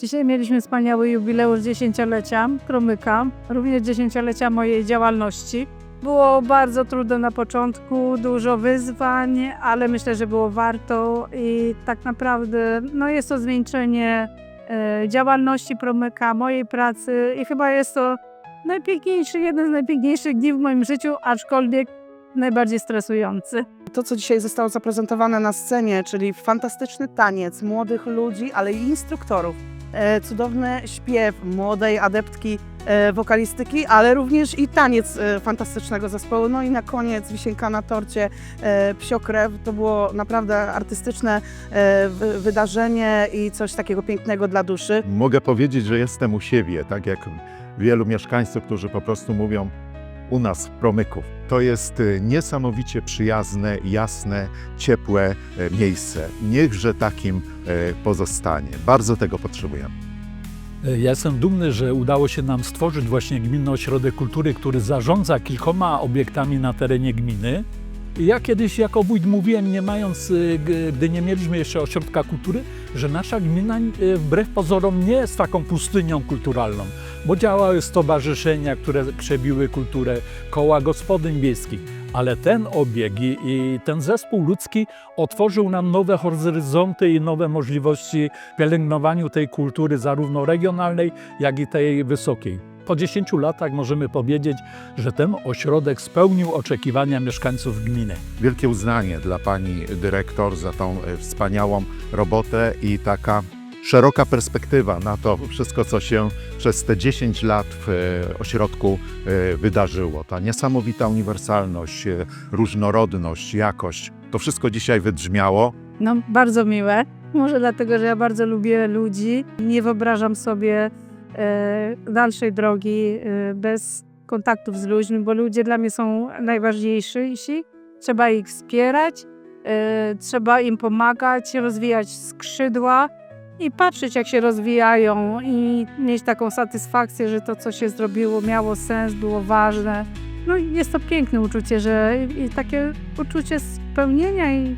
Dzisiaj mieliśmy wspaniały jubileusz dziesięciolecia Promyka, również dziesięciolecia mojej działalności. Było bardzo trudno na początku, dużo wyzwań, ale myślę, że było warto i tak naprawdę no jest to zwieńczenie e, działalności Promyka, mojej pracy i chyba jest to najpiękniejszy, jeden z najpiękniejszych dni w moim życiu, aczkolwiek najbardziej stresujący. To, co dzisiaj zostało zaprezentowane na scenie, czyli fantastyczny taniec młodych ludzi, ale i instruktorów. E, cudowny śpiew młodej adeptki e, wokalistyki, ale również i taniec e, fantastycznego zespołu. No i na koniec wisienka na torcie, psiokrew. To było naprawdę artystyczne wy, wydarzenie i coś takiego pięknego dla duszy. Mogę powiedzieć, że jestem u siebie, tak jak wielu mieszkańców, którzy po prostu mówią u nas w Promyku. To jest y, niesamowicie przyjazne, jasne, ciepłe e, miejsce. Niechże takim e, pozostanie. Bardzo tego potrzebujemy. Ja jestem dumny, że udało się nam stworzyć właśnie Gminny Ośrodek Kultury, który zarządza kilkoma obiektami na terenie gminy. Ja kiedyś jako wójt mówiłem, nie mając, y, gdy nie mieliśmy jeszcze ośrodka kultury, że nasza gmina y, wbrew pozorom nie jest taką pustynią kulturalną, bo działały stowarzyszenia, które przebiły kulturę, koła gospodyń wiejskich. Ale ten obieg i, i ten zespół ludzki otworzył nam nowe horyzonty i nowe możliwości w pielęgnowaniu tej kultury, zarówno regionalnej, jak i tej wysokiej. Po 10 latach możemy powiedzieć, że ten ośrodek spełnił oczekiwania mieszkańców gminy. Wielkie uznanie dla pani dyrektor za tą e, wspaniałą robotę i taka szeroka perspektywa na to wszystko, co się przez te 10 lat w e, ośrodku e, wydarzyło. Ta niesamowita uniwersalność, e, różnorodność, jakość. To wszystko dzisiaj wybrzmiało. No, bardzo miłe. Może dlatego, że ja bardzo lubię ludzi. Nie wyobrażam sobie dalszej drogi bez kontaktów z ludźmi, bo ludzie dla mnie są najważniejsi. Trzeba ich wspierać, trzeba im pomagać, rozwijać skrzydła i patrzeć, jak się rozwijają i mieć taką satysfakcję, że to, co się zrobiło, miało sens, było ważne. No jest to piękne uczucie, że takie uczucie spełnienia i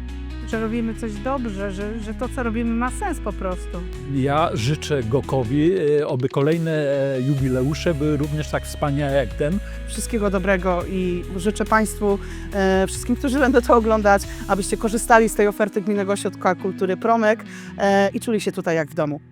że robimy coś dobrze, że, że to, co robimy, ma sens po prostu. Ja życzę Gokowi, e, oby kolejne e, jubileusze były również tak wspaniałe jak ten. Wszystkiego dobrego i życzę Państwu, e, wszystkim, którzy będą to oglądać, abyście korzystali z tej oferty Gminnego Ośrodka Kultury Promek e, i czuli się tutaj jak w domu.